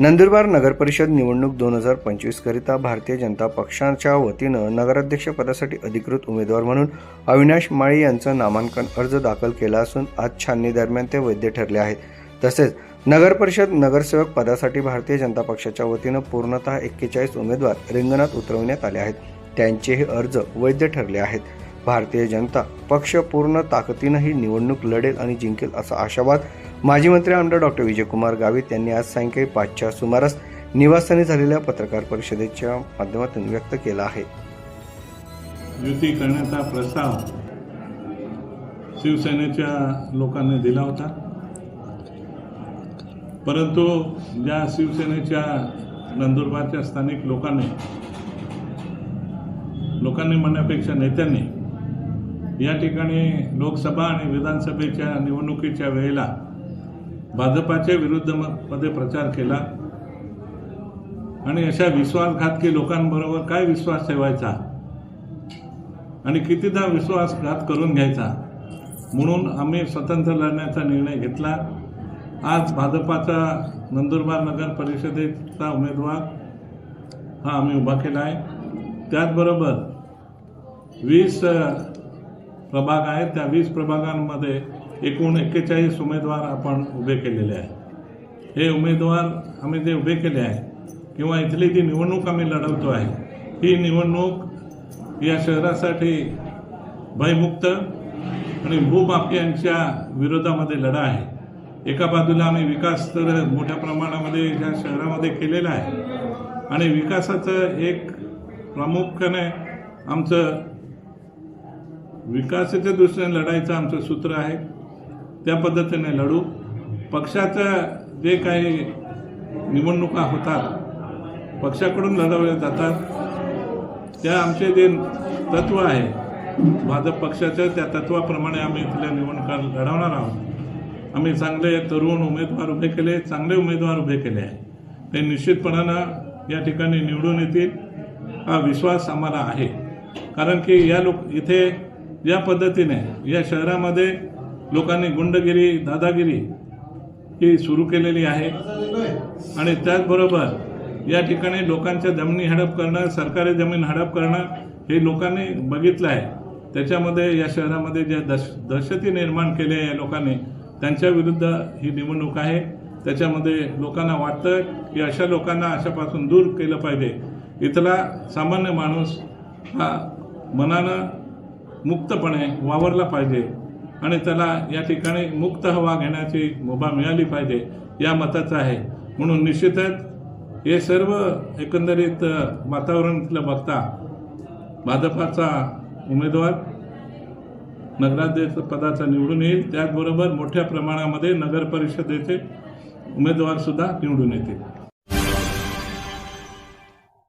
नंदुरबार नगरपरिषद निवडणूक दोन हजार पंचवीसकरिता भारतीय जनता पक्षाच्या वतीनं नगराध्यक्षपदासाठी अधिकृत उमेदवार म्हणून अविनाश माळी यांचं नामांकन अर्ज दाखल केला असून आज छाननी दरम्यान ते वैध ठरले आहेत. तसेच नगरपरिषद नगरसेवक पदासाठी भारतीय जनता पक्षाच्या वतीनं पूर्णतः एक्केचाळीस उमेदवार रिंगणात उतरवण्यात आले आहेत. त्यांचेही अर्ज वैध ठरले आहेत. भारतीय जनता पक्ष पूर्ण ताकदीनं ही निवडणूक लढेल आणि जिंकेल असा आशावाद माजी मंत्री आमदार डॉक्टर विजयकुमार गावित यांनी आज सायंकाळी पाचच्या सुमारास निवासस्थानी झालेल्या पत्रकार परिषदेच्या माध्यमातून व्यक्त केला आहे. युती करण्याचा प्रस्ताव शिवसेनेच्या लोकांनी दिला होता. परंतु ज्या शिवसेनेच्या नंदुरबारच्या स्थानिक लोकांनी लोकांनी म्हणण्यापेक्षा नेत्यांनी या ठिकाणी लोकसभा आणि विधानसभेच्या निवडणुकीच्या वेळेला भाजपाच्या विरुद्ध म- मध्ये प्रचार केला. आणि अशा विश्वासघातकी लोकांबरोबर काय विश्वास ठेवायचा? आणि कितीदा विश्वासघात करून घ्यायचा? म्हणून आम्ही स्वतंत्र लढण्याचा निर्णय घेतला. आज भाजपाचा नंदुरबार नगर परिषदेचा उमेदवार हा आम्ही उभा केला आहे. त्याचबरोबर वीस प्रभाग आहेत त्या वीस प्रभागांमध्ये एकूण एक्केचाळीस उमेदवार आपण उभे केलेले आहे हे उमेदवार आम्ही जे उभे केले आहे किंवा इथली जी निवडणूक आम्ही लढवतो आहे ही निवडणूक या शहरासाठी भयमुक्त आणि भूमाफियांच्या विरोधामध्ये लढा आहे. एका बाजूला आम्ही विकास तर मोठ्या प्रमाणामध्ये या शहरामध्ये केलेला आहे आणि विकासाचं एक प्रामुख्याने आमचं विकासाच्या दृष्टीने लढायचं आमचं सूत्र आहे. त्या पद्धतीने लढू. पक्षाचं जे काही निवडणुका होतात पक्षाकडून लढवल्या जातात. त्या आमचे जे तत्व आहे भाजप पक्षाचं त्या तत्वाप्रमाणे आम्ही इथल्या निवडणुका लढवणार आहोत. आम्ही चांगले तरुण उमेदवार उभे केले चांगले उमेदवार उभे केले आहे. ते निश्चितपणानं या ठिकाणी निवडून येतील. हा विश्वास आम्हाला आहे. कारण की या लोक इथे या पद्धतीने या शहरामध्ये लोकांनी गुंडगिरी दादागिरी ही सुरू केलेली आहे. आणि त्याचबरोबर या ठिकाणी लोकांच्या जमिनी हडप करणं सरकारी जमीन हडप करणं हे लोकांनी बघितलं आहे. त्याच्यामध्ये या शहरामध्ये ज्या दश दहशती निर्माण केल्या या लोकांनी त्यांच्या विरुद्ध ही निवडणूक आहे. त्याच्यामध्ये लोकांना वाटतं की अशा लोकांना अशापासून दूर केलं पाहिजे. इथला सामान्य माणूस हा मनानं मुक्तपणे वावरला पाहिजे आणि त्याला या ठिकाणी मुक्त हवा घेण्याची मुभा मिळाली पाहिजे या मताचं आहे. म्हणून निश्चितच हे सर्व एकंदरीत अ, वातावरण बघता भाजपाचा उमेदवार नगराध्यक्ष पदाचा निवडून येईल. त्याचबरोबर मोठ्या प्रमाणामध्ये नगर परिषदेचे निवडून येतील.